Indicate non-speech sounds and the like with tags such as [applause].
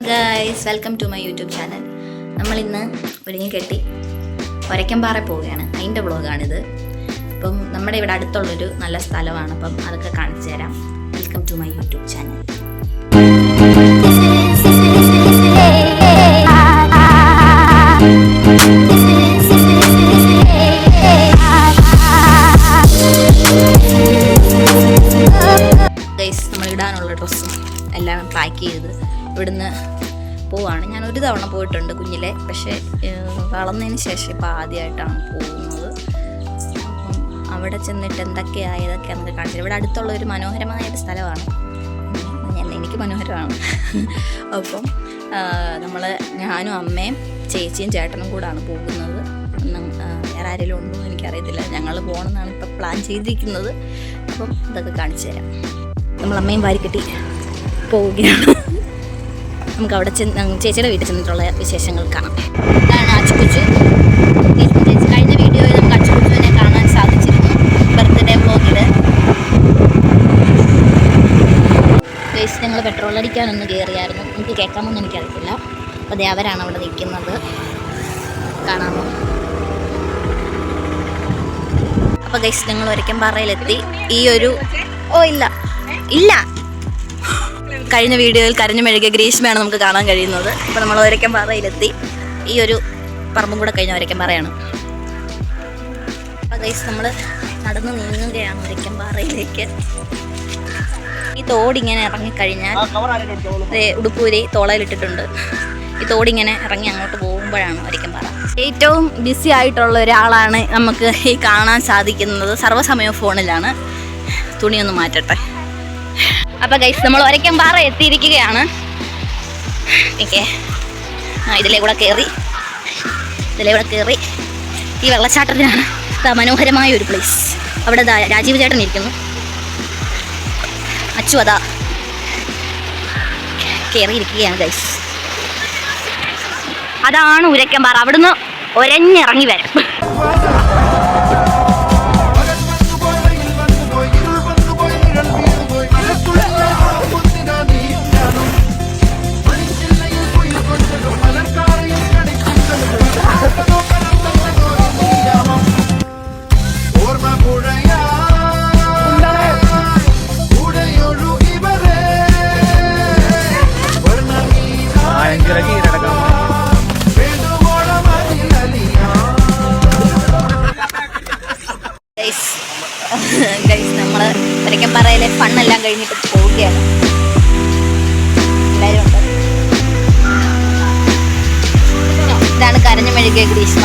Guys welcome to my YouTube channel നമ്മൾ ഇന്ന് ഒരുങ്ങി കെട്ടി ഒരയ്ക്കമ്പാറ പോവുകയാണ്. അതിന്റെ വ്ളോഗാണിത്. അപ്പം നമ്മുടെ ഇവിടെ അടുത്തുള്ളൊരു നല്ല സ്ഥലമാണ്. അപ്പം അതൊക്കെ കാണിച്ചു തരാം. Welcome to my YouTube channel guys ഇവിടുന്ന് പോവാണ്. ഞാൻ ഒരു തവണ പോയിട്ടുണ്ട് കുഞ്ഞിലെ. പക്ഷേ വളർന്നതിന് ശേഷം ഇപ്പോൾ ആദ്യമായിട്ടാണ് പോകുന്നത്. അവിടെ ചെന്നിട്ട് എന്തൊക്കെയാണ് നമുക്ക് കാണിച്ചത് ഇവിടെ അടുത്തുള്ള ഒരു മനോഹരമായ ഒരു സ്ഥലമാണ്. ഞാൻ എനിക്ക് മനോഹരമാണ്. [laughs] അപ്പം നമ്മൾ ഞാനും അമ്മയും ചേച്ചിയും ചേട്ടനും കൂടാണ് പോകുന്നത്. വേറെ ആരെങ്കിലും ഉണ്ടോ എന്ന് എനിക്കറിയത്തില്ല. ഞങ്ങൾ പോകണമെന്നാണ് ഇപ്പം പ്ലാൻ ചെയ്തിരിക്കുന്നത്. അപ്പം ഇതൊക്കെ കാണിച്ചു തരാം. നമ്മൾ അമ്മയും വാരിക്കെട്ടി പോവുകയാണ്. നമുക്ക് അവിടെ ചെന്ന് ചേച്ചിയുടെ വീട്ടിൽ ചെന്നിട്ടുള്ള വിശേഷങ്ങൾ കാണാം. ഇതാണ് അച്ചുകുച്ചു. ചേച്ചി കഴിഞ്ഞ വീഡിയോയിൽ നമുക്ക് അച്ചുക്കുച്ചുവിനെ കാണാൻ സാധിച്ചിരുന്നു. ബർത്ത്ഡേ വ്ലോഗിൽ ചേച്ചി ഞങ്ങൾ പെട്രോൾ അടിക്കാനൊന്ന് കയറിയായിരുന്നു എനിക്ക് കേൾക്കാമെന്ന് എനിക്കറിയില്ല അപ്പോൾ അതേ അവരാണ് അവിടെ നിൽക്കുന്നത്. കാണാമോ? അപ്പോൾ ഗൈസ് ഞങ്ങൾ ഒരിക്കൽ പാറയിലെത്തി. ഈ ഒരു ഓ ഇല്ല. ഇല്ല. കഴിഞ്ഞ വീഡിയോയിൽ കരഞ്ഞു മെഴുകിയ ഗ്രീഷ്മയാണ് നമുക്ക് കാണാൻ കഴിയുന്നത്. അപ്പോൾ നമ്മൾ ഒരക്കം പാറയിലെത്തി ഈ ഒരു പറമ്പും കൂടെ കഴിഞ്ഞ ഒരക്കം പാറയാണ് അപ്പോൾ ഗൈസ് നമ്മൾ നടന്ന് നീങ്ങുകയാണ് ഒരക്കം പാറയിലേക്ക് ഈ തോടിങ്ങനെ ഇറങ്ങിക്കഴിഞ്ഞാൽ ഉടുപ്പൂരി തോളയിലിട്ടിട്ടുണ്ട്. ഈ തോടിങ്ങനെ ഇറങ്ങി അങ്ങോട്ട് പോകുമ്പോഴാണ് ഒരക്കം പാറ ഏറ്റവും ബിസി ആയിട്ടുള്ള ഒരാളാണ് നമുക്ക് ഈ കാണാൻ സാധിക്കുന്നത്. സർവസമയവും ഫോണിലാണ്. തുണിയൊന്ന് മാറ്റട്ടെ. അപ്പോൾ ഗൈസ് നമ്മൾ ഒരയ്ക്കൻ പാറ എത്തിയിരിക്കുകയാണ്. ഓക്കെ ആ ഇതിലെ കൂടെ കയറി ഇതിലെ കൂടെ കയറി ഈ വെള്ളച്ചാട്ടത്തിനാണ് മനോഹരമായ ഒരു പ്ലേസ് അവിടെ രാജീവ് ചേട്ടൻ ഇരിക്കുന്നു. അച്ചു അതാ കയറിയിരിക്കുകയാണ് ഗൈസ് അതാണ് ഉരക്കമ്പാറ പാറ. അവിടുന്ന് ഒരഞ്ഞിറങ്ങി വരാം. ഫണ്ണെല്ലാം കഴിഞ്ഞിട്ട് പോവുകയാണ്. ഇതാണ് കരഞ്ഞ മെഴുകിയ ഗ്രീഷ്മ.